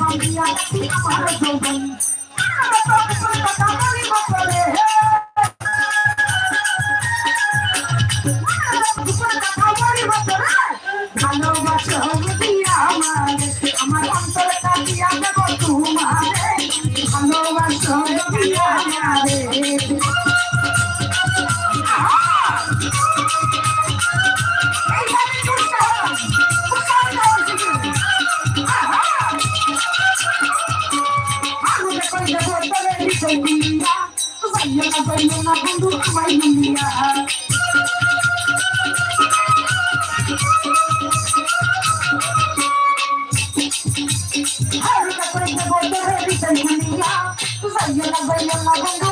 ভালোবাসো নদী ভাইয়া Hurry up, bring the boy, the baby's in the air. Say you're not going to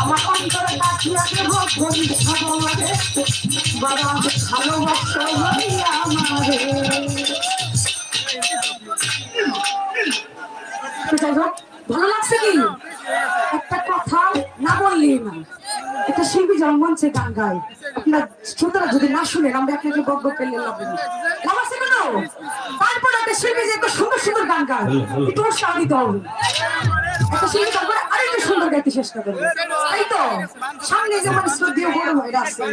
আমারে, অন্তরে যাই হোক, ভালো লাগছে কি? একটা কথা না বললেই না। একটা শিল্পী যখন মঞ্চে গান গায়। আপনার শ্রোতারা যদি না শুনেন আমরা আপনাকে গল্প পেলে না লাভ আছে কোনো একটা শিল্পী যে এত সুন্দর সুন্দর গান গায় একটু উৎসাহ দিতে হবে। একটা শিল্পী তারপরে আরেকটু সুন্দর গাইতে চেষ্টা করবে। তাই তো? সামনে যে যেমন শ্রদ্ধীয় বড় ভাইরা আছে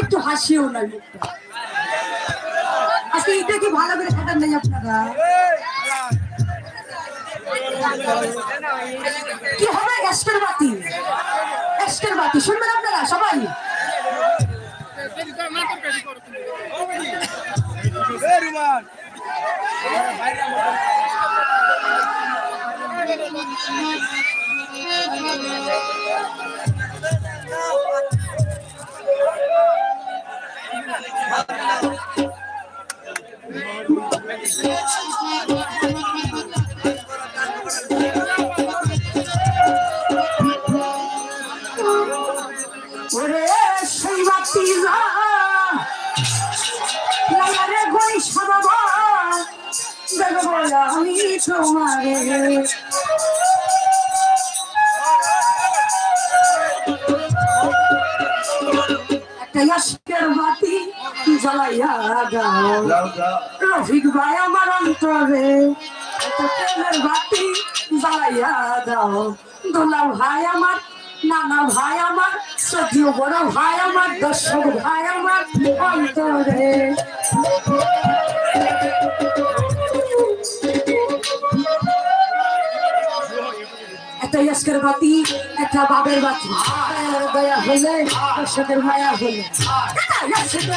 একটু হাসিও না আজকে এটা কি ভালো করে খাটার নেই আপনারা? কি হবে? এস্টের বাতি। এস্টের বাতি শুনবেন আপনারা সবাই? Very much. ওরে তোমারে একটা আজকের বাতি জ্বালাইয়া দাও। দোলা ভাই আমার, নানা ভাই আমার সতীয় বড় ভাই দর্শক ভাই আমার একটা ইয়াস্কের বাতি একটা বাবের বাতি মায়ের দয়া হলে দর্শকের মায়া হলে একটা ইয়াস্কের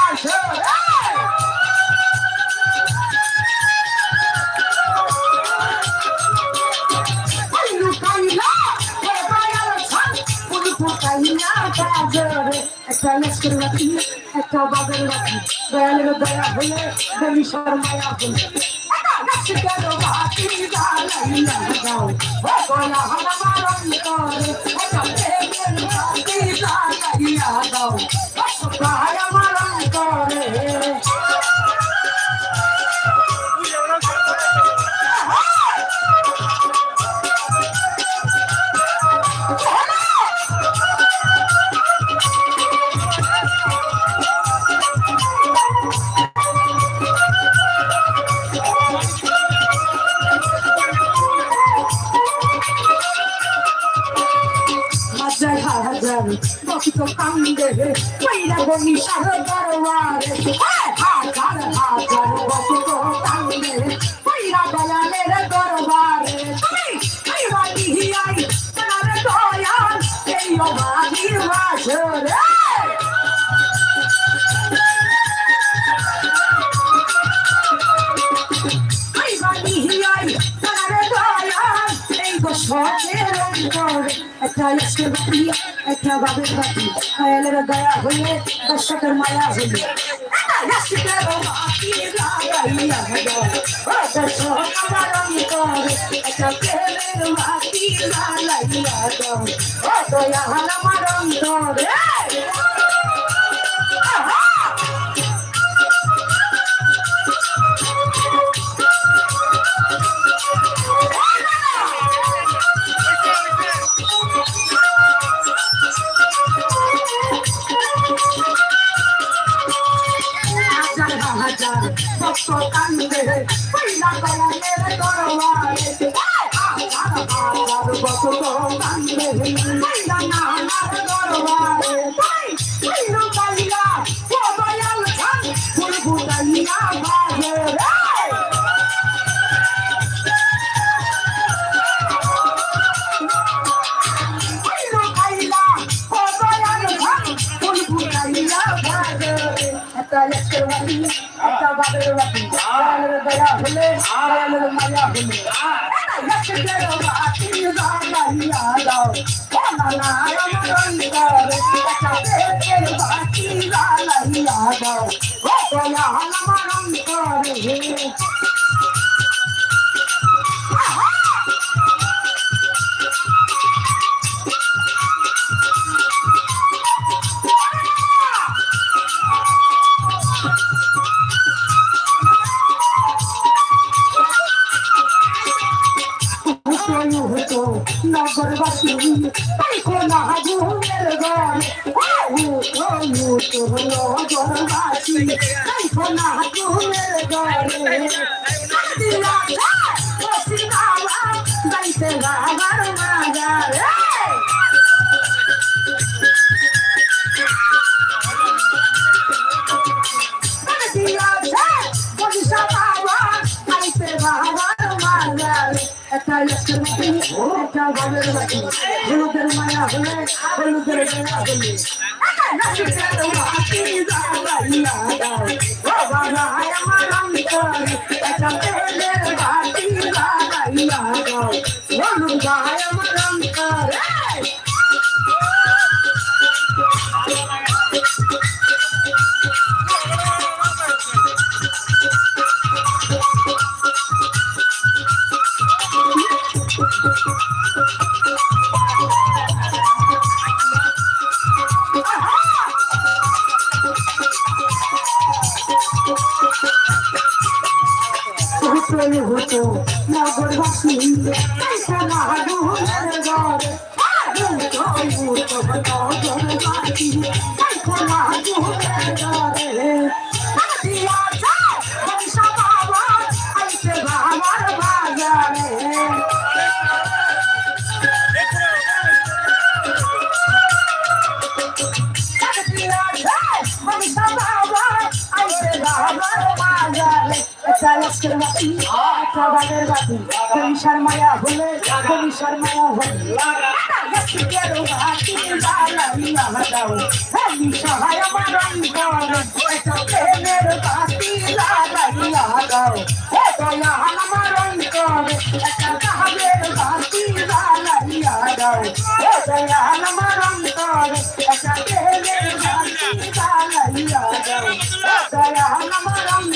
হ্যাপি কপতে বাসর একটা লস্কর বাতি একটা বাগের বাতি দয়ালের দয়া হলে গলি শর্মায়া হলে একটা লস্কর বাতি জ্বালাইয়া দাও হাজার বকিত কান্দে কইরা বনি সার দরবারে হাজার হাজার বকিত কান্দে একটা লস্কর বাতি একটা বাবের বাতি আয়ালের দয়া হলে দর্শকের মায়া হলে একটা লস্কর বাতি হাজার ভক্ত কান্দে দরবারে হাজার হাজার ভক্ত কান্দে পয়লা নানার দরবারে পয়লা দয়ালা একটা বাবের বাতি দয়ালের দয়া হলে দয়ালের মায়া হলে একটা লস্কর বাতি জ্বালাইয়া তাই কোনা হাজুরের ঘরে হতো হতো নগরবাসী তাই কোনা হাজুরের ঘরে দিলা বসি বাবা যাইতে বাবার মাজারে একটা লক্ষ্যের বাতি একটা বাবের বাতি হলুদের মায়া হলে হলুদের মায়া হলে একটা লক্ষ্যের বাতি জ্বালাইয়া দাও ও বাবা আমার অন্তরে একটা তেলের বাতি জ্বালাইয়া দাও হলুদ গায় আমার অন্তরে say ho to na garwa sun le kaise na hadu re gar ha ho to ai ho to bata jab baaki শর্মায়া হলে কবি শর্মায়া হলে। সহায় আমার দয়া আমার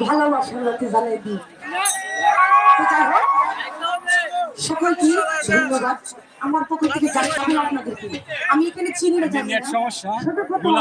ভালোবাসার দিই সকলকে ধন্যবাদ আমার পক্ষ থেকে জানাই আপনাদেরকে। আমি এখানে চিনি না জানি সমস্যা। সর্বপ্রথম